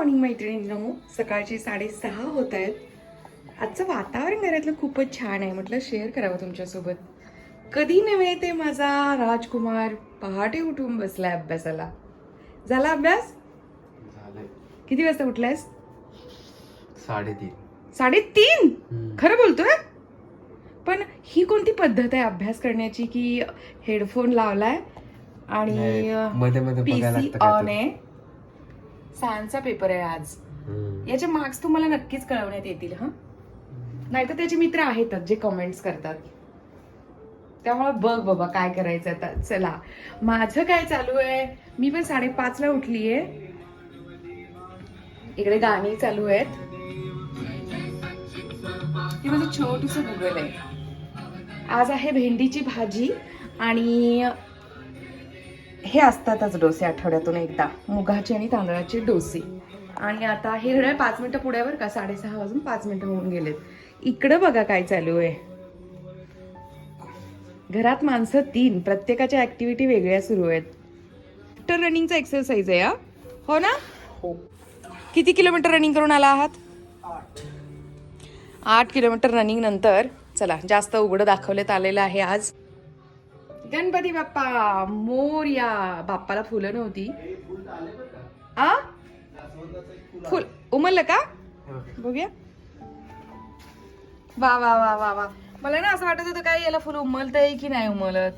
Morning मैत्रिणींनो सकाळचे साडेसहा होत आहेत. आजचं वातावरण घरातलं खूपच छान आहे. म्हटलं शेअर करावं तुमच्यासोबत. कधी नव्हे ते माझा राजकुमार पहाटे उठून बसलाय अभ्यासाला. झाला अभ्यास? किती वाजता उठलायस? साडेतीन. साडेतीन. खरं बोलतोय? पण ही कोणती पद्धत आहे अभ्यास करण्याची की हेडफोन लावलाय आणि मध्ये मध्ये ऑन. आहे? सायन्सचा पेपर आहे आज. याचे मार्क्स तुम्हाला नक्कीच कळवण्यात येतील हा? नाहीतर त्याचे मित्र आहेतच जे कमेंट्स करतात. त्यामुळे बघ बाबा काय करायचं आता. चला. माझं काय चालू आहे? मी पण साडेपाच ला उठलीये. इकडे गाणी चालू आहेत. हे माझं छोटूस गुगल आहे. आज आहे भेंडीची भाजी आणि हे असतातच डोसे आठवड्यातून एकदा मुगाचे आणि तांदळाचे डोसे. आणि आता हे घड्याळ पाच मिनिटं पुढे वर का? साडेसहा वाजून पाच मिनिटं होऊन गेलेत. इकडं बघा काय चालू आहे. घरात माणसं तीन प्रत्येकाच्या ऍक्टिव्हिटी वेगळ्या सुरू आहेत. तर रनिंगचा एक्सरसाइज आहे हा? हो ना? हो. किती किलोमीटर रनिंग करून आला आहात? आठ. किलोमीटर रनिंग नंतर चला जास्त उघडं दाखवण्यात आलेलं आहे आज. गणपती बाप्पा मोर्या बाप्पाला फुलं नव्हती. आ? फुल उमललं का? बघूया. वा वा वा वा वा. मला ना असं वाटत होतं काय याला फुल उमलतंय की नाही उमलत?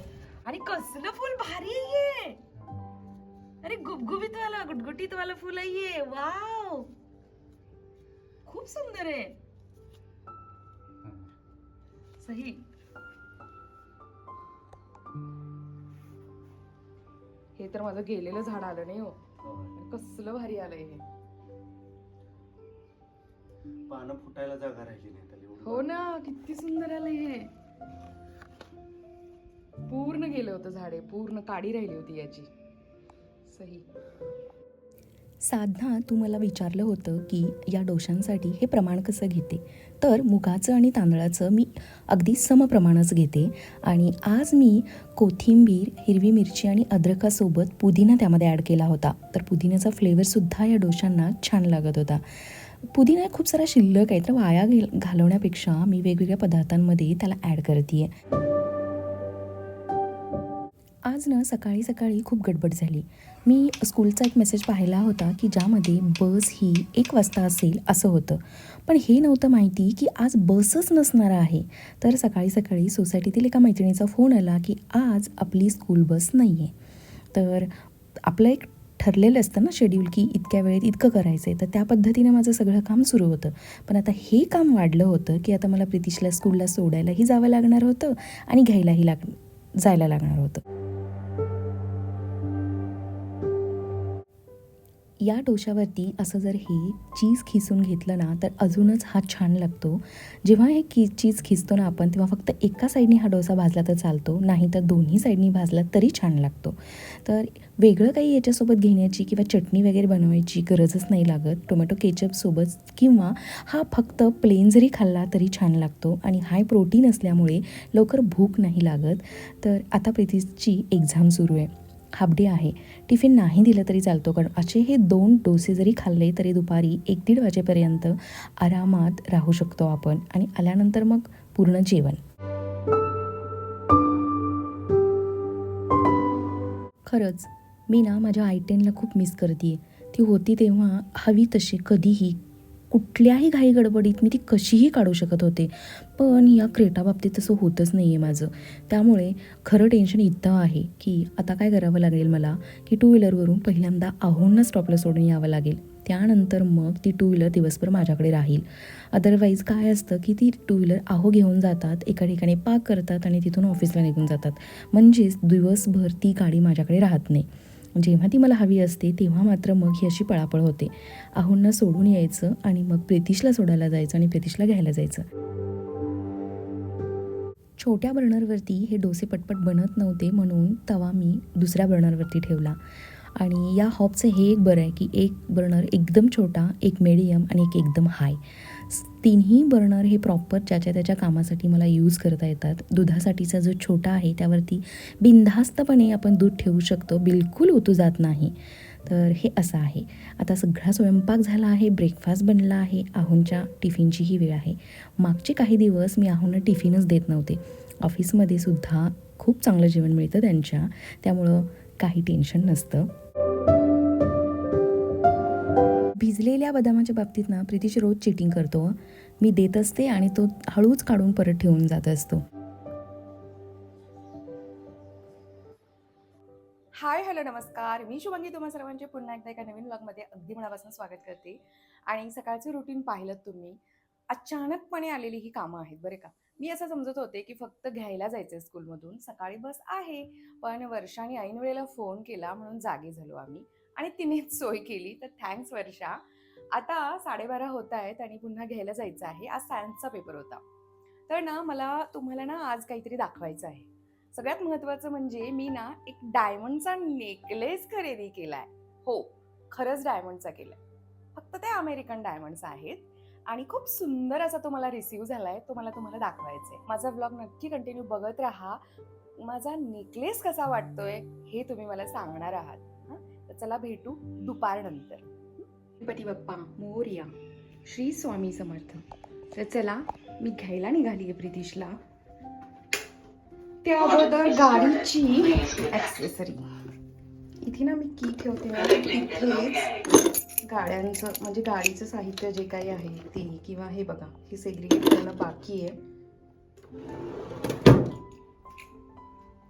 आणि कसलं फुल भारी आहे अरे गुबगुबीत वाला गुटगुटीत वाला फुल आहे वाव. खूप सुंदर आहे. सही. हे तर माझं गेलेलं झाड आलं नाही हो. कसलं भारी आलंय हे. पानं फुटायला जागा राहिली नाही. हो ना किती सुंदर आलंय हे. पूर्ण गेलं होतं झाडे पूर्ण काडी राहिली होती याची. सही. साधना तू मला विचारलं होतं की या डोशांसाठी हे प्रमाण कसं घेते? तर मुगाचं आणि तांदळाचं मी अगदी समप्रमाणच घेते. आणि आज मी कोथिंबीर हिरवी मिरची आणि अद्रकासोबत पुदिना त्यामध्ये ॲड केला होता. तर पुदिन्याचा फ्लेवरसुद्धा या डोशांना छान लागत होता. पुदिना खूप सारा शिल्लक आहे. तर वाया घालवण्यापेक्षा मी वेगवेगळ्या पदार्थांमध्ये त्याला ॲड करते आज ना सकाळी सकाळी खूप गडबड झाली. मी स्कूलचा एक मेसेज पाहिला होता की ज्यामध्ये बस ही एक वाजता असेल असं होतं. पण हे नव्हतं माहिती की आज बसच नसणार आहे. तर सकाळी सकाळी सोसायटीतील एका मैत्रिणीचा फोन आला की आज आपली स्कूल बस नाही आहे तर आपलं एक ठरलेलं असतं ना शेड्यूल की इतक्या वेळेत इतकं करायचं आहे तर त्या पद्धतीने माझं सगळं काम सुरू होतं. पण आता हे काम वाढलं होतं की आता मला प्रितिशला स्कूलला सोडायलाही जावं लागणार होतं आणि घ्यायलाही लाग जायला लागणार होतं. या डोशावरती असं जर हे चीज खिसून घेतलं ना तर अजूनच हा छान लागतो. जेव्हा हे की चीज खिसतो ना आपण तेव्हा फक्त एका साईडनी हा डोसा भाजला तर चालतो नाही तर दोन्ही साईडनी भाजला तरी छान लागतो. तर वेगळं काही याच्यासोबत घेण्याची किंवा चटणी वगैरे बनवायची गरजच नाही लागत. टोमॅटो केचपसोबत किंवा हा फक्त प्लेन जरी खाल्ला तरी छान लागतो आणि हाय प्रोटीन असल्यामुळे लवकर भूक नाही लागत. तर आता प्रीतीची एक्झाम सुरू आहे. हाबडी आहे. टिफिन नाही दिलं तरी चालतो कारण असे हे दोन डोसे जरी खाल्ले तरी दुपारी एक दीड वाजेपर्यंत आरामात राहू शकतो आपण आणि आल्यानंतर मग पूर्ण जेवण. खरंच मी ना माझ्या आय टेनला खूप मिस करते ती होती तेव्हा हवी तशी कधीही कुठल्याही घाई गडबडीत मी ती कशीही काढू शकत होते. पण या क्रेटा बाबतीत तसं होतच नाही आहे माझं. त्यामुळे खरं टेन्शन इतकं आहे की आता काय करावं लागेल मला? की टू व्हीलरवरून पहिल्यांदा आहोंना स्टॉपला सोडून यावं लागेल. त्यानंतर मग ती टू व्हीलर दिवसभर माझ्याकडे राहील. अदरवाईज काय असतं की ती टू व्हीलर आहो घेऊन जातात एका ठिकाणी पार्क करतात आणि तिथून ऑफिसला निघून जातात. म्हणजेच दिवसभर ती गाडी माझ्याकडे राहत नाही. म्हणजे जेव्हा ती मला हवी असते तेव्हा मात्र मग ही अशी पळापळ होते. आहोंना सोडून यायचं आणि मग प्रितिशला सोडायला जायचं आणि प्रितिशला घ्यायला जायचं. छोट्या बर्नरवरती हे डोसे पटपट बनत नव्हते म्हणून तवा मी दुसऱ्या बर्नरवरती ठेवला. आणि या हॉबचं हे एक बरं आहे की एक बर्नर एकदम छोटा एक मिडियम आणि एक एकदम हाय तिन्ही बर्नर हे प्रॉपर ज्याच्या त्याच्या कामासाठी मला यूज करता येतात. दुधासाठीचा जो छोटा आहे त्यावरती बिनधास्तपणे आपण दूध ठेवू शकतो. बिलकुल ओतू जात नाही. तर हे असं आहे. आता सगळा स्वयंपाक झाला आहे. ब्रेकफास्ट बनला आहे. आहोंच्या टिफिनचीही वेळ आहे. मागचे काही दिवस मी आहोंना टिफिनच देत नव्हते. ऑफिसमध्ये सुद्धा खूप चांगलं जेवण मिळतं त्यांच्या. त्यामुळं काही टेन्शन नसतं. भिजलेल्या बदामाच्या बाबतीत ना प्रितीश रोज चिटिंग करतो. मी देत असते आणि तो हळूच काढून परत ठेवून जात असतो. हाय हॅलो नमस्कार. मी शुभंगी तुम्हा सर्वांचे पुन्हा एकदा एका नवीन ब्लॉगमध्ये अगदी मनापासून स्वागत करते. आणि सकाळचं रुटीन पाहिलं तुम्ही अचानकपणे आलेली ही कामं आहेत बरे का? मी असं समजत होते की फक्त घ्यायला जायचं स्कूलमधून सकाळी बस आहे पण वर्षाने ऐन वेळेला फोन केला म्हणून जागे झालो आम्ही. आणि तिनेच सोय केली. तर थँक्स वर्षा. आता साडेबारा होत आहेत आणि पुन्हा घ्यायला जायचं आहे. आज सायन्सचा पेपर होता. तर ना मला तुम्हाला ना आज काहीतरी दाखवायचं आहे. सगळ्यात महत्त्वाचं म्हणजे मी ना एक डायमंडचा नेकलेस खरेदी केलाय. हो खरंच डायमंडचा केलाय. फक्त ते अमेरिकन डायमंड्स आहेत. आणि खूप सुंदर असा तो मला झाला झालाय. तो मला तुम्हाला दाखवायचा आहे माझा ब्लॉग नक्की कंटिन्यू बघत राहा. माझा नेकलेस कसा वाटतोय हे तुम्ही मला सांगणार आहात. तर चला भेटू दुपारनंतर. गणपती बाप्पा मोर्या श्री स्वामी समर्थ. तर चला मी घ्यायला निघाली आहे प्रितीशला त्या अगोदर गाडीची ॲक्सेसरी इथे ना मी की ठेवते तिथेच गाड्यांचं म्हणजे गाडीचं साहित्य जे काही आहे ते किंवा हे बघा हे सेग्रिगेट करणं बाकी आहे.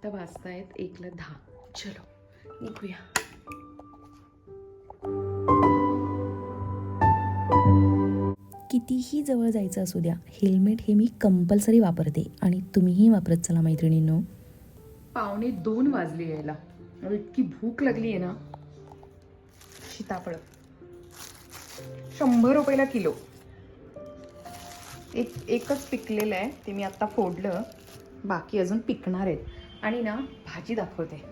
तर वाजतायत एकला दहा. चलो निघूया. कितीही जवळ जायचं असू द्या हेल्मेट हे मी कंपल्सरी वापरते. आणि तुम्हीही वापरत चला मैत्रिणींनो. पावणे दोन वाजले यायला. इतकी भूक लागली आहे ना. सीताफळ. शंभर रुपयाला किलो. एक एकच पिकलेलं आहे ते मी आत्ता फोडलं. बाकी अजून पिकणार आहेत. आणि ना भाजी दाखवते.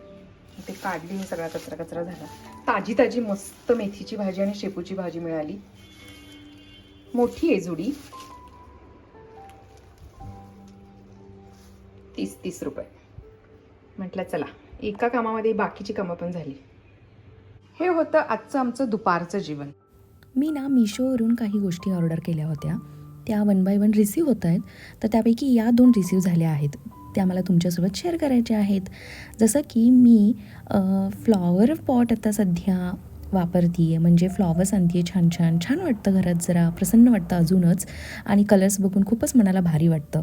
ते काढली मी सगळा कचरा कचरा झाला. ताजी ताजी मस्त मेथीची भाजी आणि शेपूची भाजी मिळाली. मोठी आहे जुडी. तीस तीस रुपये. म्हटलं चला एका कामामध्ये बाकीची कामं पण झाली. हे होतं आजचं आमचं दुपारचं जीवन मी ना मिशोवरून काही गोष्टी ऑर्डर केल्या होत्या. त्या वन बाय वन रिसीव होत आहेत. तर त्यापैकी या दोन रिसीव झाल्या आहेत. त्या मला तुमच्यासोबत शेअर करायच्या आहेत. जसं की मी फ्लॉवर पॉट आता सध्या वापरते आहे म्हणजे फ्लॉवर्स आणते आहे छान छान. छान वाटतं घरात जरा प्रसन्न वाटतं अजूनच. आणि कलर्स बघून खूपच मनाला भारी वाटतं.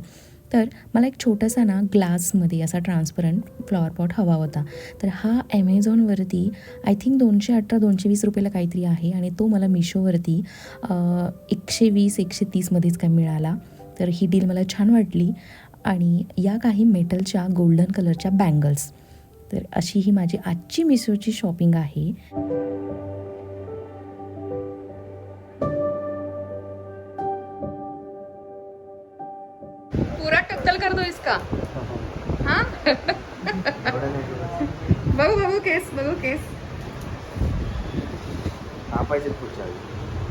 तर मला एक छोटासा ना ग्लासमध्ये असा ट्रान्सपरंट फ्लॉवर पॉट हवा होता. तर हा ॲमेझॉनवरती आय थिंक दोनशे अठरा दोनशे वीस रुपयाला काहीतरी आहे. आणि तो मला मिशोवरती एकशे वीस एकशे तीसमध्येच काय मिळाला. तर ही डील मला छान वाटली. आणि या काही मेटलच्या गोल्डन कलरच्या बँगल्स तर अशी ही माझी आजची मिशोची शॉपिंग आहे. पुरा टक्कल कर दो इसका हाँ? बघू बघू केस बघू केस. कापायचे.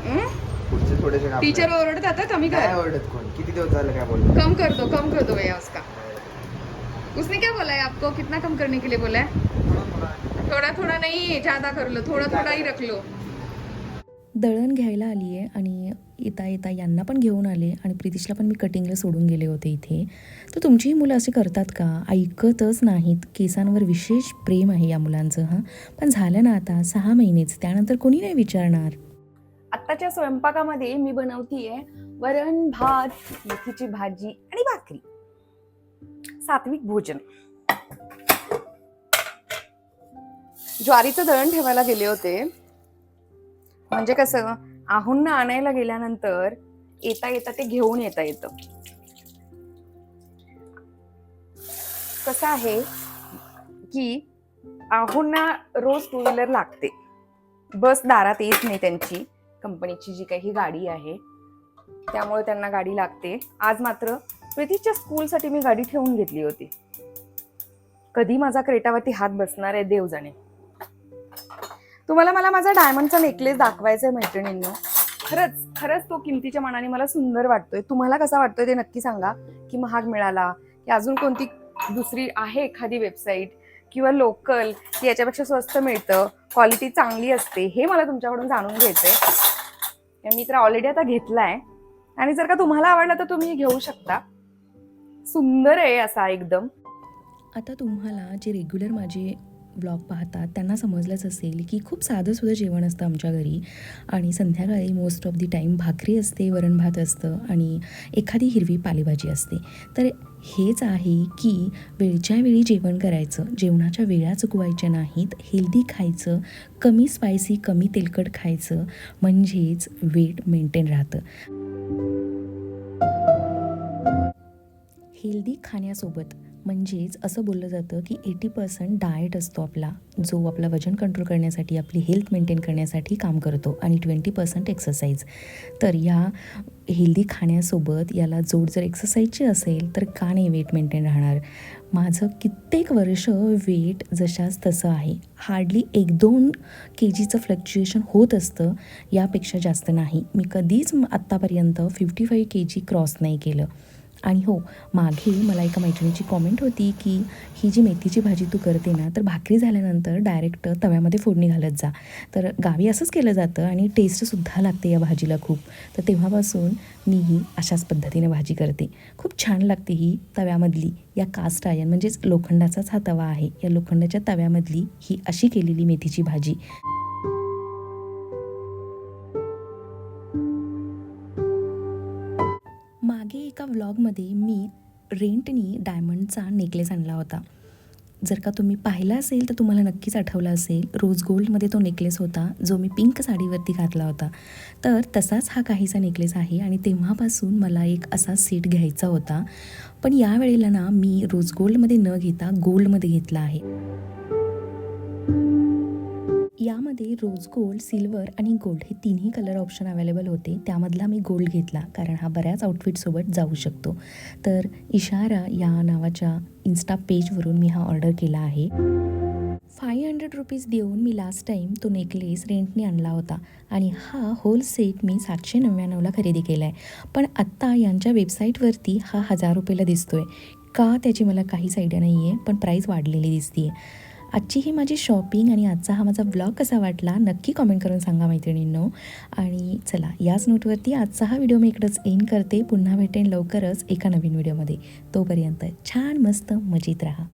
हं? पुढचे थोडेसे. टीचर ओरडत आता कमी काय ओरडत कोण? किती दिवस झाले काय बोलतो? कम कर दो कम कर दो भैया उसका उसने क्या बोला है आपको? कितना कम करने के लिए बोला है? थोड़ा थोड़ा नहीं ज्यादा कर लो थोड़ा थोड़ा ही रख लो। दळण घ्यायला आली आहे आणि येता येता यांना पण घेऊन आले आणि प्रितिशला पण मी कटिंगला सोडून गेले होते इथे. तर तुमचीही मुलं अशी करतात का? ऐकतच नाहीत. केसांवर विशेष प्रेम आहे या मुलांचं हां? पण झालं ना आता सहा महिनेच. त्यानंतर कोणी नाही विचारणार? आत्ताच्या स्वयंपाकामध्ये मी बनवतीये वरण भात मेथीची भाजी आणि भाकरी. सात्विक भोजन. ज्वारीचं दळण ठेवायला गेले होते. म्हणजे कसं आहुंना आणायला गेल्यानंतर येता येता ते घेऊन येता येतं. कसं आहे की आहुंना रोज टू व्हीलर लागते. बस दारात येत नाही त्यांची कंपनीची जी काही गाडी आहे. त्यामुळे त्यांना गाडी लागते. आज मात्र प्रीतीच्या स्कूलसाठी मी गाडी ठेवून घेतली होती. कधी माझा क्रेटावरती हात बसणार आहे देव जाणे तुम्हाला मला माझा डायमंडचा नेकलेस दाखवायचा आहे मैत्रिणींनो. खरंच खरंच तो किमतीच्या मनाने मला सुंदर वाटतोय. तुम्हाला कसा वाटतोय ते नक्की सांगा. की महाग मिळाला की अजून कोणती दुसरी आहे एखादी वेबसाईट किंवा लोकल की याच्यापेक्षा स्वस्त मिळतं क्वालिटी चांगली असते हे मला तुमच्याकडून जाणून घ्यायचंय. मी तर ऑलरेडी आता घेतलाय. आणि जर का तुम्हाला आवडला तर तुम्ही घेऊ शकता. सुंदर आहे असा एकदम. आता तुम्हाला जे रेग्युलर माझे ब्लॉग पाहतात त्यांना समजलंच असेल की खूप साधंसुद्धा जेवण असतं आमच्या घरी. आणि संध्याकाळी मोस्ट ऑफ दी टाईम भाकरी असते वरण भात असतं आणि एखादी हिरवी पालेभाजी असते. तर हेच आहे की वेळच्या वेळी जेवण करायचं जेवणाच्या वेळा चुकवायच्या नाहीत हेल्दी खायचं कमी स्पायसी कमी तेलकट खायचं म्हणजेच वेट मेंटेन राहतं. हेल्दी खाण्यासोबत म्हणजेच असं बोललं जातं की एटी पर्सेंट डाएट असतो आपला जो आपला वजन कंट्रोल करण्यासाठी आपली हेल्थ मेंटेन करण्यासाठी काम करतो आणि ट्वेंटी पर्सेंट एक्सरसाइज तर या हेल्दी खाण्यासोबत याला जोड जर एक्सरसाइजची असेल तर का नाही वेट मेंटेन राहणार? माझं कित्येक वर्ष वेट जशाच तसं आहे. हार्डली एक दोन के जीचं फ्लक्च्युएशन होत असतं यापेक्षा जास्त नाही. मी कधीच आत्तापर्यंत fifty five K G cross नाही केलं. आणि हो मागे मला एका मैत्रिणीची कॉमेंट होती की ही जी मेथीची भाजी तू करते ना तर भाकरी झाल्यानंतर डायरेक्ट तव्यामध्ये फोडणी घालत जा. तर गावी असंच केलं जातं आणि टेस्टसुद्धा लागते या भाजीला खूप. तर तेव्हापासून मी ही अशाच पद्धतीने भाजी करते. खूप छान लागते ही तव्यामधली या कास्ट आयन म्हणजेच लोखंडाचाच हा तवा आहे. या लोखंडाच्या तव्यामधली ही अशी केलेली मेथीची भाजी. मी रेंटनी डायमंडचा नेकलेस आणला होता. जर का तुम्ही पाहिला असेल तर तुम्हाला नक्कीच आठवलं असेल रोज गोल्डमध्ये तो नेकलेस होता जो मी पिंक साडीवरती घातला होता. तर तसाच हा काहीसा नेकलेस आहे आणि तेव्हापासून मला एक असा सेट घ्यायचा होता. पण यावेळेला ना मी रोज गोल्डमध्ये न घेता गोल्डमध्ये घेतला आहे. यामध्ये रोज गोल्ड सिल्वर आणि गोल्ड हे तिन्ही कलर ऑप्शन अवेलेबल होते. त्यामधला मी गोल्ड घेतला कारण हा बऱ्याच आउटफिटसोबत जाऊ शकतो. तर इशारा या नावाच्या इन्स्टा पेजवरून मी हा ऑर्डर केला आहे. फाय हंड्रेड रुपीज देऊन मी लास्ट टाईम तो नेकलेस रेंटने आणला होता आणि हा होल सेट मी सातशे नव्याण्णवला खरेदी केला आहे पण आत्ता यांच्या वेबसाईटवरती हा हजार रुपयाला आहे का त्याची मला काहीच आयडिया नाही आहे पण प्राईस वाढलेली दिसते आहे आजची ही माझी शॉपिंग आणि आजचा हा माझा ब्लॉग कसा वाटला नक्की कॉमेंट करून सांगा मैत्रिणींनो. आणि चला याच नोटवरती आजचा हा व्हिडिओ मी इकडंच एंड करते. पुन्हा भेटेन लवकरच एका नवीन व्हिडिओमध्ये तोपर्यंत छान मस्त मजेत राहा.